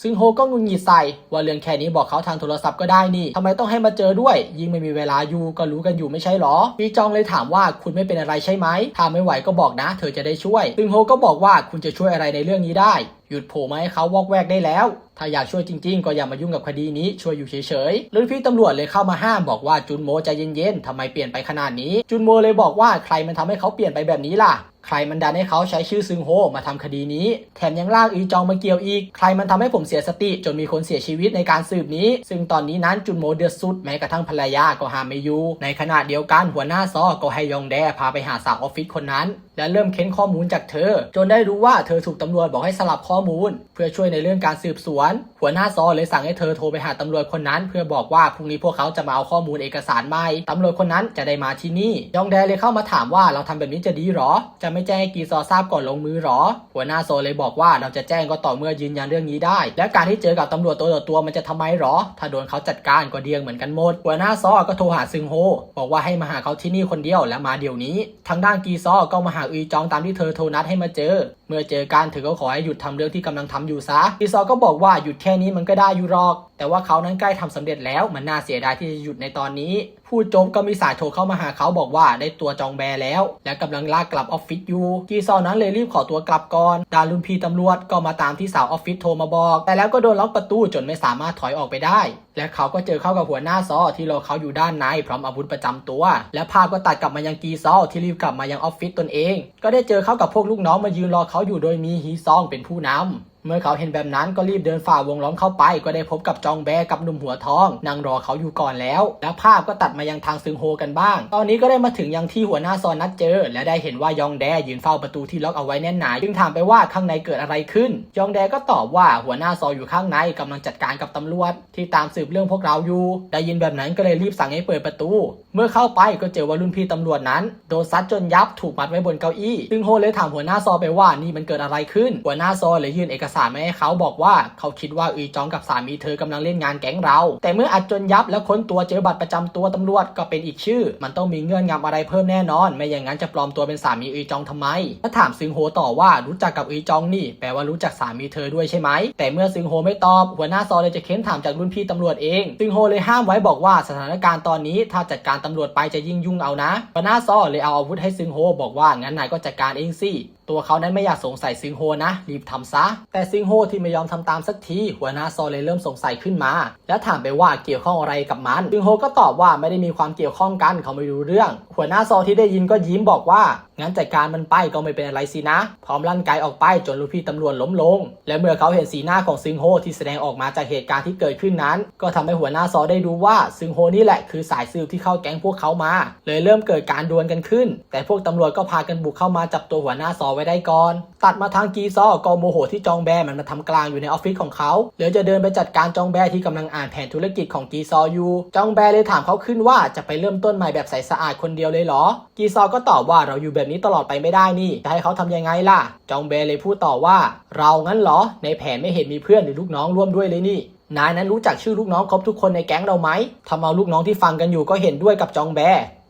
ซึงโฮก็งุนงิดใส่ว่าเรื่องแค่นี้บอกเขาทางโทรศัพท์ก็ได้นี่ทำไมต้องให้มาเจอด้วย ยิ่งไม่มีเวลาอยู่ก็รู้กันอยู่ไม่ใช่หรออีจองเลยถามว่าคุณไม่เป็นอะไรใช่ไหมถ้าไม่ไหวก็บอกนะ เธอจะได้ช่วย ซึงโฮก็บอกว่าคุณจะช่วยอะไรในเรื่องนี้ได้ หยุดโผล่มาให้เขาวอกแวกได้แล้ว ถ้าอยากช่วยจริง ๆ ก็อย่ามายุ่งกับคดีนี้ช่วยอยู่เฉยๆรุ่นพี่ตำรวจเลยเข้ามาห้ามบอกว่าจุนโมใจเย็นๆทำไมเปลี่ยนไปขนาดนี้ จุนโมเลยบอกว่าใครมันทำให้เขาเปลี่ยนไปแบบนี้ล่ะใครมันดันให้เขาใช้ชื่อซึงโฮมาทำคดีนี้ แถมยังลากอีจองมาเกี่ยวอีก ใครมันทำให้ผมเสียสติ จนมีคนเสียชีวิตในการสืบนี้ ซึ่งตอนนี้นั้นจุนโมเดือดสุดแม้กระทั่งภรรยาก็หามไม่อยู่ในขณะเดียวกันหัวหน้าซอก็ให้ยองแดพาไปหาสาวออฟฟิศคนนั้น และเริ่มเค้นข้อมูลจากเธอ จนได้รู้ว่าเธอถูกตำรวจบอกให้สลับข้อมูล เพื่อช่วยในเรื่องการสืบสวน หัวหน้าซอเลยสั่งให้เธอโทรไปหาตำรวจคนนั้น เพื่อบอกว่าพรุ่งนี้พวกเขาจะมาเอาข้อมูลเอกสารใหม่ตำรวจคนนั้นจะได้มาที่นี่ยองแดเลยเข้ามาถามว่าเราทำแบบนี้จะดีหรอ จะไม่แจ้งให้กีซอทราบก่อนลงมือหรอ หัวหน้าโซเลยบอกว่าเราจะแจ้งก็ต่อเมื่อยืนยันเรื่องนี้ได้ และการที่เจอกับตำรวจตัวต่อตัวมันจะทำไมหรอ ถ้าโดนเขาจัดการก็เดียงเหมือนกันหมด หัวหน้าซอก็โทรหาซึงโฮบอกว่าให้มาหาเขาที่นี่คนเดียวและมาเดี๋ยวนี้ ทางด้านกีซอก็มาหาอุยจองตามที่เธอโทรนัดให้มาเจอ เมื่อเจอกันเธอก็ขอให้หยุดทำเรื่องที่กำลังทำอยู่ซะกีซอก็บอกว่าหยุดแค่นี้มันก็ได้อยู่หรอก แต่ว่าเขานั้นใกล้ทำสำเร็จแล้วมันน่าเสียดายที่จะหยุดในตอนนี้ผู้จบก็มีสายโทรเข้ามาหาเขาบอกว่าได้ตัวจองแบแล้ว และกำลังลากกลับออฟฟิศอยู่กีซอนั้นเลยรีบขอตัวกลับก่อนดารุนพีตำรวจก็มาตามที่สาวออฟฟิศโทรมาบอก แต่แล้วก็โดนล็อกประตูจนไม่สามารถถอยออกไปได้ และเขาก็เจอเข้ากับหัวหน้าซอที่รอเขาอยู่ด้านในพร้อมอาวุธประจำตัว และภาพก็ตัดกลับมายังกีซอที่รีบกลับมายังออฟฟิศตนเอง ก็ได้เจอเข้ากับพวกลูกน้องมายืนรอเขาาอยู่โดยมีฮีซองเป็นผู้นำเมื่อเขาเห็นแบบนั้นก็รีบเดินฝ่าวงล้อมเข้าไป ก็ได้พบกับจองแบกับหนุ่มหัวทองนั่งรอเขาอยู่ก่อนแล้ว และภาพก็ตัดมายังทางซึงโฮกันบ้าง ตอนนี้ก็ได้มาถึงยังที่หัวหน้าซอนนัดเจอ และได้เห็นว่ายองแดยืนเฝ้าประตูที่ล็อกเอาไว้แน่นหนาจึงถามไปว่าข้างในเกิดอะไรขึ้น ยองแดก็ตอบว่าหัวหน้าซออยู่ข้างในกำลังจัดการกับตำรวจ ที่ตามสืบเรื่องพวกเราอยู่ ได้ยินแบบนั้นก็เลยรีบสั่งให้เปิดประตูเมื่อเข้าไปก็เจอว่ารุ่นพี่ตำรวจนั้น โดนซัดจนยับถูกมัดไว้บนเก้าอี้ ซึ่งโฮเลยถามหัวหน้าซอไปว่านี่มันเกิดอะไรขึ้น หัวหน้าซอเลยยื่นเอกสารมาให้เขาบอกว่าเขาคิดว่าอีจองกับสามีเธอกำลังเล่นงานแก๊งเรา แต่เมื่ออัดจนยับแล้วค้นตัวเจอบัตรประจำตัวตำรวจก็เป็นอีกชื่อ มันต้องมีเงื่อนงำอะไรเพิ่มแน่นอน ไม่อย่างนั้นจะปลอมตัวเป็นสามีอีจองทำไมถ้าถามซึงโฮต่อว่ารู้จักกับอีจองนี่แปลว่ารู้จักสามีเธอด้วยใช่ไหมแต่เมื่อซึงโฮไม่ตอบหัวหน้าซอเลยจะเค้นถามจากรุ่นพี่ตำรวจเองซึงโฮเลยห้ามไว้บอกว่าสถานการณ์ตอนนี้ถ้าจัดการตำรวจไปจะยิ่งยุ่งเอานะหัวหน้าซอเลยเอาอาวุธให้ซึงโฮบอกว่างั้นนายก็จัดการเองสิ ตัวเขานั้นไม่อยากสงสัยซิงโฮนะ รีบทำซะ แต่ซิงโฮที่ไม่ยอมทำตามสักที หัวหน้าซอเลยเริ่มสงสัยขึ้นมา แล้วถามไปว่าเกี่ยวข้องอะไรกับมัน ซิงโฮก็ตอบว่าไม่ได้มีความเกี่ยวข้องกันเขาไม่รู้เรื่อง หัวหน้าซอที่ได้ยินก็ยิ้มบอกว่างั้นจัดการมันไปก็ไม่เป็นอะไรสินะ พร้อมลั่นไกออกไปจนลูกพี่ตำรวจล้มลง และเมื่อเขาเห็นสีหน้าของซิงโฮที่แสดงออกมาจากเหตุการณ์ที่เกิดขึ้นนั้น ก็ทำให้หัวหน้าซอได้รู้ว่าซิงโฮนี่แหละคือสายสืบที่เข้าแก๊งพวกเขามา เลยเริ่มเกิดการดวลกันขึ้น แต่พวกตำรวจก็พากันบุกเข้ามาจับตัวหัวหน้าซอไว้ได้ก่อน ตัดมาทางกีซอก็โมโหที่จองแบมันมาทำกลางอยู่ในออฟฟิศของเขาเหลือจะเดินไปจัดการจองแบที่กำลังอ่านแผนธุรกิจของกีซออยู่จองแบเลยถามเขาขึ้นว่าจะไปเริ่มต้นใหม่แบบใสสะอาดคนเดียวเลยเหรอ กีซอก็ตอบว่าเราอยู่แบบนี้ตลอดไปไม่ได้นี่จะให้เขาทำยังไงล่ะ จองแบเลยพูดต่อว่า เรางั้นเหรอ ในแผนไม่เห็นมีเพื่อนหรือลูกน้องร่วมด้วยเลยนี่นายนั้นรู้จักชื่อลูกน้องครบทุกคนในแก๊งเราไหมทำเอาลูกน้องที่ฟังกันอยู่ก็เห็นด้วยกับจองแบ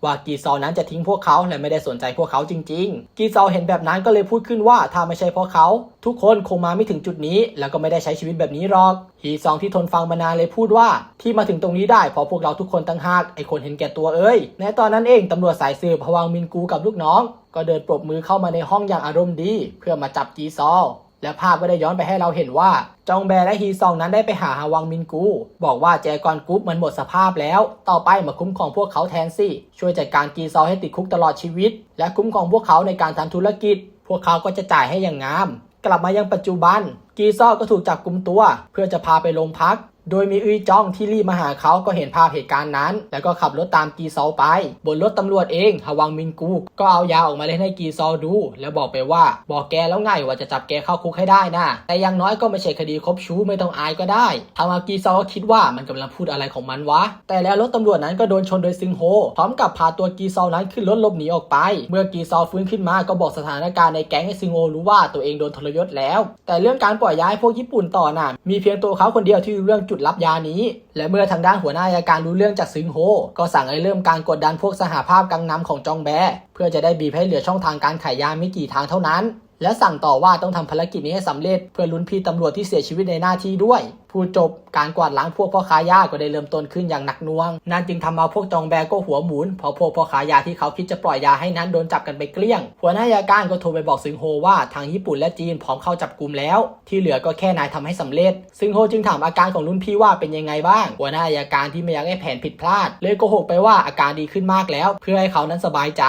ว่ากีซอนั้นจะทิ้งพวกเขาและไม่ได้สนใจพวกเขาจริง ๆ กีซอเห็นแบบนั้นก็เลยพูดขึ้นว่าถ้าไม่ใช่เพราะเขา ทุกคนคงมาไม่ถึงจุดนี้ แล้วก็ไม่ได้ใช้ชีวิตแบบนี้หรอกฮีซองที่ทนฟังมานานเลยพูดว่าที่มาถึงตรงนี้ได้เพราะพวกเราทุกคนตั้งหากไอคนเห็นแก่ตัวเอ้ยในตอนนั้นเองตำรวจสายสืบพวังมินกูกับลูกน้อง ก็เดินปรบมือเข้ามาในห้องอย่างอารมณ์ดี เพื่อมาจับจีซอ และภาพก็ได้ย้อนไปให้เราเห็นว่า จองแบและฮีซองนั้นได้ไปหาฮาวังมินกู บอกว่าแจกอนกรุ๊ปมันหมดสภาพแล้ว ต่อไปมาคุ้มของพวกเขาแทนสิช่วยจัดการกีซอให้ติดคุกตลอดชีวิต และคุ้มของพวกเขาในการทำธุรกิจ พวกเขาก็จะจ่ายให้อย่างงาม กลับมายังปัจจุบัน กีซอก็ถูกจับกลุมตัว เพื่อจะพาไปโรงพัก โดยมีอุยจ้องที่รีบมาหาเขาก็เห็นภาพเหตุการณ์นั้น แล้วก็ขับรถตามกีซอไป บนรถตำรวจเองฮวังมินกู ก็เอายาออกมาเล่นให้กีซอดู แล้วบอกไปว่า บอกแกแล้วไงว่าจะจับแกเข้าคุกให้ได้นะแต่อยังน้อยก็ไม่ใช่คดีคบชู้ไม่ต้องอายก็ได้ทางอากีซอก็คิดว่ามันกำลังพูดอะไรของมันวะ แต่แล้วรถตำรวจนั้นก็โดนชนโดยซึงโฮ พร้อมกับพาตัวกีซอนั้นขึ้นรถหลบหนีออกไป เมื่อกีซอฟื้นขึ้นมาก็บอกสถานการณ์ในแก๊งให้ซึงโฮรู้ว่าตัวเองโดนทรยศแล้ว แต่เรื่องการปล่อยย้ายพวกญี่ปุ่นต่อน่ะมีเพียงตัวเขาคนเดียวที่รู้เรื่องจุดรับยานี้ และเมื่อทางด้านหัวหน้าอายการรู้เรื่องจากซึงโฮ ก็สั่งให้เริ่มการกดดันพวกสหภาพกังนำของจองแบ เพื่อจะได้บีบให้เหลือช่องทางการขายยาไม่กี่ทางเท่านั้นและสั่งต่อว่าต้องทำภารกิจนี้ให้สำเร็จเพื่อลุ้นพี่ตำรวจที่เสียชีวิตในหน้าที่ด้วยผู้จบการกวาดล้างพวกพ่อค้ายาก็ได้เริ่มต้นขึ้นอย่างหนักหน่วง นั่นจึงทำเอาพวกจองแบก็หัวหมุนเพราะพวกพ่อค้ายาที่เขาคิดจะปล่อยยาให้นั้นโดนจับกันไปเกลี้ยง หัวหน้าอัยการก็โทรไปบอกซึงโฮว่าทางญี่ปุ่นและจีนพร้อมเข้าจับกลุ่มแล้ว ที่เหลือก็แค่นายทำให้สำเร็จ ซึงโฮจึงถามอาการของรุ่นพี่ว่าเป็นยังไงบ้าง หัวหน้าอัยการที่ไม่อยากให้แผนผิดพลาด เลยโกหกไปว่าอาการดีขึ้นมากแล้ว เพื่อให้เขานั้นสบายใจ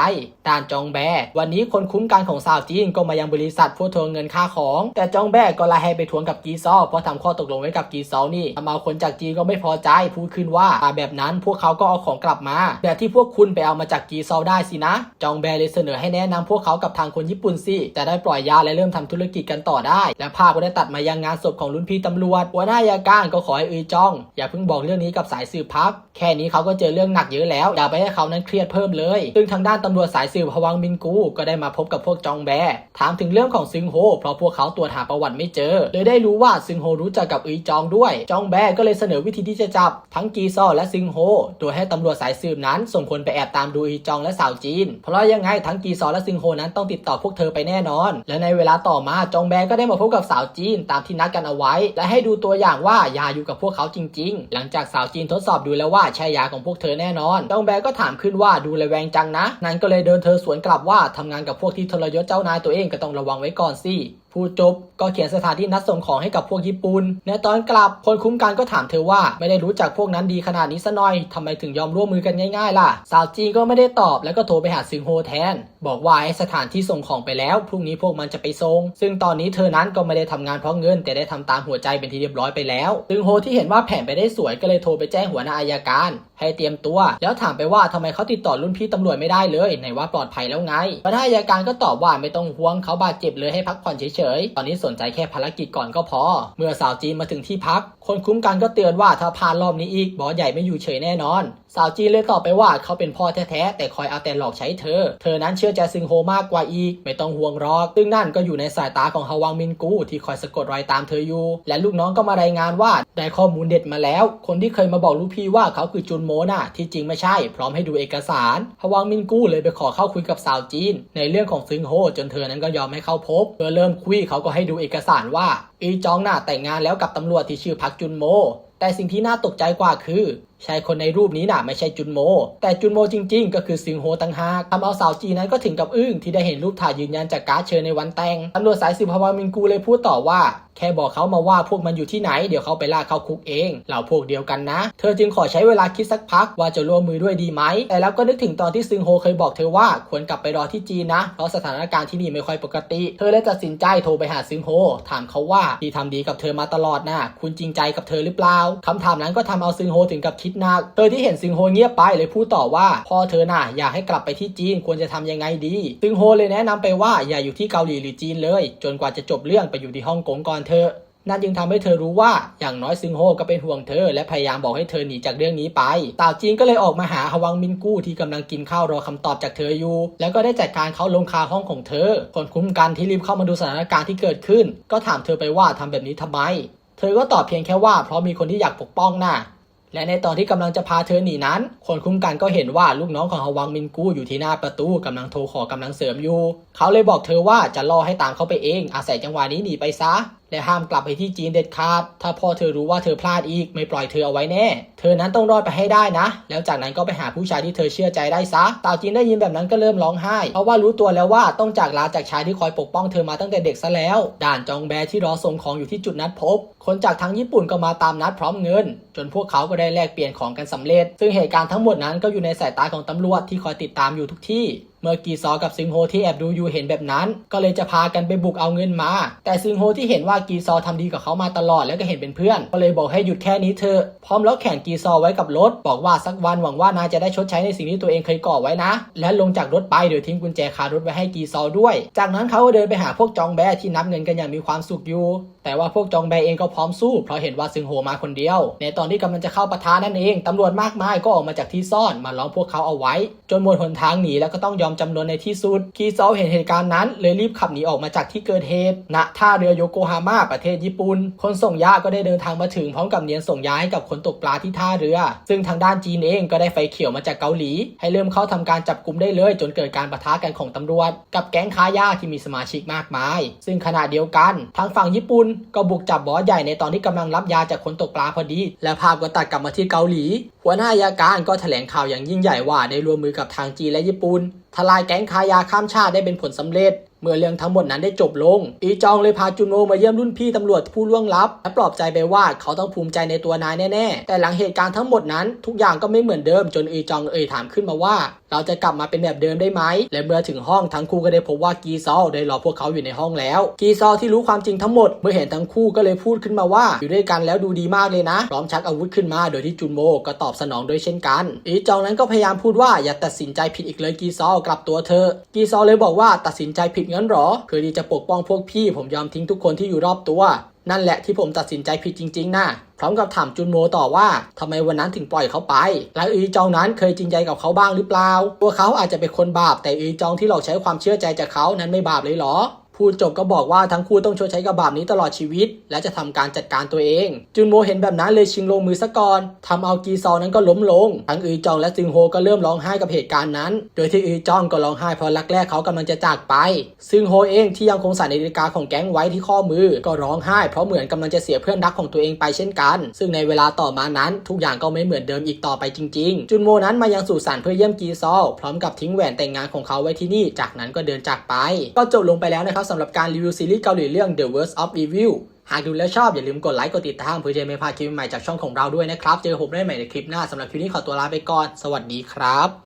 ด้านจองแบ วันนี้คนคุ้มกันของสาวจีนก็มายังบริษัทเพื่อทวงเงินค่าของ แต่จองแบก็ล่ให้ไปทวงกับกีซอเพราะทำข้อตกลงไว้กับกีเซานี่ทำเอาคนจากจีนก็ไม่พอใจพูดขึ้นว่าอ่าแบบนั้นพวกเขาก็เอาของกลับมา แบบที่พวกคุณไปเอามาจากกีเซาได้สินะ จองแบเลยเสนอให้แนะนำพวกเขากับทางคนญี่ปุ่นสิจะได้ปล่อยยาและเริ่มทำธุรกิจกันต่อได้ และภาพก็ได้ตัดมายังงานศพของรุ่นพี่ตำรวจหัวหน้าอัยการก็ขอให้อือจอง อย่าเพิ่งบอกเรื่องนี้กับสายสืบพัก แค่นี้เขาก็เจอเรื่องหนักเยอะแล้วอย่าไปให้เขานั้นเครียดเพิ่มเลยซึ่งทางด้านตำรวจสายสืบพวังมินกูก็ได้มาพบกับพวกจองแบถามถึงเรื่องของซึงโฮเพราะพวกเขาตรวจหาประวัติไม่เจอเลยได้รู้ว่าซึงโฮรู้จักกับอือจองด้วย จองแบก็เลยเสนอวิธีที่จะจับ ทั้งกีซอและซึงโฮ โดยให้ตำรวจสายสืบนั้น ส่งคนไปแอบตามดูอือจองและสาวจีน เพราะยังไงทั้งกีซอและซึงโฮนั้นต้องติดต่อพวกเธอไปแน่นอน และในเวลาต่อมาจองแบก็ได้มาพบกับสาวจีนตามที่นัดกันเอาไว้ และให้ดูตัวอย่างว่ายาอยู่กับพวกเขาจริง ๆ หลังจากสาวจีนทดสอบดูแล้วว่าใช่ยาของพวกเธอแน่นอนจองแบก็ถามขึ้นว่าดูระแวงจังนะ นั้นก็เลยเดินเธอสวนกลับว่าทำงานกับพวกที่ทรยศเจ้านายตัวเองก็ต้องระวังไว้ก่อนสิ พูดจบก็เขียนสถานที่นัดส่งของให้กับพวกญี่ปุ่นในตอนกลับคนคุ้มกันก็ถามเธอว่าไม่ได้รู้จักพวกนั้นดีขนาดนี้ซะหน่อยทำไมถึงยอมร่วมมือกันง่ายๆ ล่ะ สาวจีนก็ไม่ได้ตอบแล้วก็โทรไปหาซึงโฮแทน บอกว่าให้สถานที่ส่งของไปแล้วพรุ่งนี้พวกมันจะไปส่งซึ่งตอนนี้เธอนั้นก็ไม่ได้ทำงานเพราะเงิน แต่ได้ทำตามหัวใจเป็นที่เรียบร้อยไปแล้วซึงโฮที่เห็นว่าแผนไปได้สวยก็เลยโทรไปแจ้งหัวหน้าอายการ ให้เตรียมตัว แล้วถามไปว่าทำไมเขาติดต่อรุ่นพี่ตำรวจไม่ได้เลยไหนว่าปลอดภัยแล้วไงหัวหน้าอายการก็ตอบว่าไม่ต้องห่วงเขาบาดเจ็บเลยให้พักผ่อนเฉยๆ ตอนนี้สนใจแค่ภารกิจก่อนก็พอ เมื่อสาวจีนมาถึงที่พัก คนคุ้มกันก็เตือนว่าถ้าพลาดรอบนี้อีกบอสใหญ่ไม่อยู่เฉยแน่นอน สาวจีนเลยตอบไปว่าเขาเป็นพ่อแท้ๆแต่คอยเอาแต่หลอกใช้เธอ เธอนั้นเชื่อใจซึงโฮมากกว่าอีก ไม่ต้องห่วงหรอก ซึ่งนั่นก็อยู่ในสายตาของฮาวังมินกูที่คอยสะกดรอยตามเธออยู่ และลูกน้องก็มารายงานว่าได้ข้อมูลเด็ดมาแล้ว คนที่เคยมาบอกลูกพี่ว่าเขาคือจุนโมน่ะที่จริงไม่ใช่ พร้อมให้ดูเอกสารฮาวังมินกูเลยไปขอเข้าคุยกับสาวจีน ในเรื่องของซึงโฮจนเธอนั้นก็ยอมให้เข้าพบเมื่อเริ่มคุยเขาก็ให้ดูเอกสารว่าอีจองน่ะแต่งงานแล้วกับตำรวจที่ชื่อพักจุนโมแต่สิ่งที่น่าตกใจกว่าคือ ชายคนในรูปนี้น่ะไม่ใช่จุนโม แต่จุนโมจริง ๆ ก็คือซิงโฮตังฮากทำเอาสาวจีนนั้นก็ถึงกับอึ้งที่ได้เห็นรูปถ่ายยืนยันจากการ์ดเชิญในวันแต่งตำรวจสายสืบพาวามินกูเลยพูดต่อว่า แค่บอกเขามาว่าพวกมันอยู่ที่ไหนเดี๋ยวเขาไปล่าเข้าคุกเองเหล่าพวกเดียวกันนะ เธอจึงขอใช้เวลาคิดสักพักว่าจะร่วมมือด้วยดีไหมแต่แล้วก็นึกถึงตอนที่ซึงโฮเคยบอกเธอว่าควรกลับไปรอที่จีนนะเพราะสถานการณ์ที่นี่ไม่ค่อยปกติ เธอเลยตัดสินใจโทรไปหาซึงโฮถามเขาว่าที่ทำดีกับเธอมาตลอดนะคุณจริงใจกับเธอหรือเปล่าคำถามนั้นก็ทำเอาซึงโฮถึงกับคิดหนักเธอที่เห็นซึงโฮเงียบไปเลยพูดต่อว่าพ่อเธอน่ะอยากให้กลับไปที่จีนควรจะทำยังไงดี ซึงโฮเลยแนะนำไปว่าอย่าอยู่ที่เกาหลีหรือจีนเลย จนกว่าจะจบเรื่องไปอยู่ที่ฮ่องกงก่อนเถอนั่นจึงทำให้เธอรู้ว่าอย่างน้อยซึงโฮก็เป็นห่วงเธอ และพยายามบอกให้เธอหนีจากเรื่องนี้ไปสาวจีนก็เลยออกมาหาฮวังมินกู้ที่กำลังกินข้าวรอคำตอบจากเธออยู่ แล้วก็ได้จัดการเขาลงคาห้องของเธอ คนคุ้มกันที่รีบเข้ามาดูสถานการณ์ที่เกิดขึ้น ก็ถามเธอไปว่าทำแบบนี้ทำไม เธอก็ตอบเพียงแค่ว่าเพราะมีคนที่อยากปกป้องน่ะ และในตอนที่กำลังจะพาเธอหนีนั้น คนคุ้มกันก็เห็นว่าลูกน้องของฮวังมินกู้อยู่ที่หน้าประตูกำลังโทรขอกำลังเสริมอยู่ เขาเลยบอกเธอว่าจะล่อให้ตามเขาไปเอง อาศัยจังหวะนี้หนีไปซะ และห้ามกลับไปที่จีนเด็ดขาด ถ้าพ่อเธอรู้ว่าเธอพลาดอีกไม่ปล่อยเธอเอาไว้แน่ เธอนั้นต้องรอดไปให้ได้นะ แล้วจากนั้นก็ไปหาผู้ชายที่เธอเชื่อใจได้ซะสาวจีนได้ยินแบบนั้นก็เริ่มร้องไห้ เพราะว่ารู้ตัวแล้วว่าต้องจากลาจากชายที่คอยปกป้องเธอมาตั้งแต่เด็กซะแล้ว ด่านจองแบที่รอส่งของอยู่ที่จุดนัดพบ คนจากทางญี่ปุ่นก็มาตามนัดพร้อมเงิน จนพวกเขาก็ได้แลกเปลี่ยนของกันสำเร็จ ซึ่งเหตุการณ์ทั้งหมดนั้นก็อยู่ในสายตาของตำรวจที่คอยติดตามอยู่ทุกที่ เมื่อกีซอกับซึงโฮที่แอบดูอยู่เห็นแบบนั้น ก็เลยจะพากันไปบุกเอาเงินมา แต่ซึงโฮที่เห็นว่ากีซอทำดีกับเขามาตลอดแล้วก็เห็นเป็นเพื่อน ก็เลยบอกให้หยุดแค่นี้เถอะพร้อมล็อกแขนกีซอไว้กับรถ บอกว่าสักวันหวังว่านายจะได้ชดใช้ในสิ่งที่ตัวเองเคยก่อไว้นะ และลงจากรถไปโดยทิ้งกุญแจคารถไว้ให้กีซอด้วย จากนั้นเขาก็เดินไปหาพวกจองแบที่นับเงินกันอย่างมีความสุขอยู่ แต่ว่าพวกจองแบเองก็พร้อมสู้เพราะเห็นว่าซึงโฮมาคนเดียว ในตอนที่กำลังจะเข้าปะทะนั่นเองตำรวจมากมายก็ออกมาจากที่ซ่อนมาล้อมพวกเขาเอาไว้ จนหมดหนทางหนีแล้วก็ต้องยอมจำนวนในที่สุด คีซอเห็นเหตุการณ์นั้น เลยรีบขับหนีออกมาจากที่เกิดเหตุ ณ ท่าเรือโยโกฮาม่าประเทศญี่ปุ่น คนส่งยาก็ได้เดินทางมาถึงพร้อมกับเนียนส่งยาให้กับคนตกปลาที่ท่าเรือ ซึ่งทางด้านจีนเองก็ได้ไฟเขียวมาจากเกาหลี ให้เริ่มเข้าทำการจับกลุ่มได้เลย จนเกิดการปะทะกันของตำรวจ กับแก๊งค้ายาที่มีสมาชิกมากมาย ซึ่งขณะเดียวกัน ทางฝั่งญี่ปุ่นก็บุกจับบอสใหญ่ในตอนที่กำลังรับยาจากคนตกปลาพอดี และภาพก็ตัดกลับมาที่เกาหลี หัวหน้าอัยการก็แถลงข่าวอย่างยิ่งใหญ่ว่าได้ร่วมมือกับทางจีนและญี่ปุ่น ทลายแก๊งค้ายาข้ามชาติได้เป็นผลสำเร็จ เมื่อเรื่องทั้งหมดนั้นได้จบลง อีจองเลยพาจุนโมมาเยี่ยมรุ่นพี่ตำรวจผู้ล่วงลับ และปลอบใจไปว่าเขาต้องภูมิใจในตัวนายแน่ๆ แต่หลังเหตุการณ์ทั้งหมดนั้น ทุกอย่างก็ไม่เหมือนเดิมจนอีจองเอ่ยถามขึ้นมาว่า เราจะกลับมาเป็นแบบเดิมได้ไหม และเมื่อถึงห้องทั้งคู่ก็ได้พบว่ากีซอลได้รอพวกเขาอยู่ในห้องแล้ว กีซอลที่รู้ความจริงทั้งหมด เมื่อเห็นทั้งคู่ก็เลยพูดขึ้นมาว่าอยู่ด้วยกันแล้วดูดีมากเลยนะ พร้อมชักอาวุธขึ้นมาโดยที่จุนโมก็ตอบสนองโดยเช่นกัน อีจองนั้นก็พยายามพูดว่าอย่าตัดสินใจผิดอีกเลยกีซอลกลับตัวเธอกีซอลเลยบอกว่าตัดสินใจผิดงั้นเหรอเพื่อดีจะปกป้องพวกพี่ ผมยอมทิ้งทุกคนที่อยู่รอบตัว นั่นแหละที่ผมตัดสินใจผิดจริงๆนะพร้อมกับถามจุนโมต่อว่าทำไมวันนั้นถึงปล่อยเขาไป และอีจองนั้นเคยจริงใจกับเขาบ้างหรือเปล่า ตัวเขาอาจจะเป็นคนบาปแต่อีจองที่เราใช้ความเชื่อใจจากเขานั้นไม่บาปเลยเหรอ พูดจบก็บอกว่าทั้งคู่ต้องชดใช้กับบาปนี้ตลอดชีวิต และจะทำการจัดการตัวเอง จุนโมเห็นแบบนั้นเลยชิงลงมือซะก่อนทำเอากีซอนั้นก็ล้มลง ทั้งอีจองและซึงโฮก็เริ่มร้องไห้กับเหตุการณ์นั้น โดยที่อีจองก็ร้องไห้เพราะรักแรกเขากำลังจะจากไป ซึงโฮเองที่ยังคงใส่นาฬิกาของแก๊งไว้ที่ข้อมือ ก็ร้องไห้เพราะเหมือนกำลังจะเสียเพื่อนรักของตัวเองไปเช่นกัน ซึ่งในเวลาต่อมานั้นทุกอย่างก็ไม่เหมือนเดิมอีกต่อไปจริง ๆ จุนโมนั้นมายังสุสานเพื่อเยี่ยมกีซอพร้อมกับทิ้งแหวนแต่งงานของเขาไว้ที่นี่ จากนั้นก็เดินจากไป ก็จบลงไปแล้วนะครับสำหรับการรีวิวซีรีส์เกาหลีเรื่อง The Worst of Evil หากดูแล้วชอบ อย่าลืมกดไลค์กดติดตามเพื่อจะไม่พลาดคลิปใหม่จากช่องของเราด้วยนะครับ เจอผมได้ใหม่ในคลิปหน้าสำหรับคลิปนี้ขอตัวลาไปก่อน สวัสดีครับ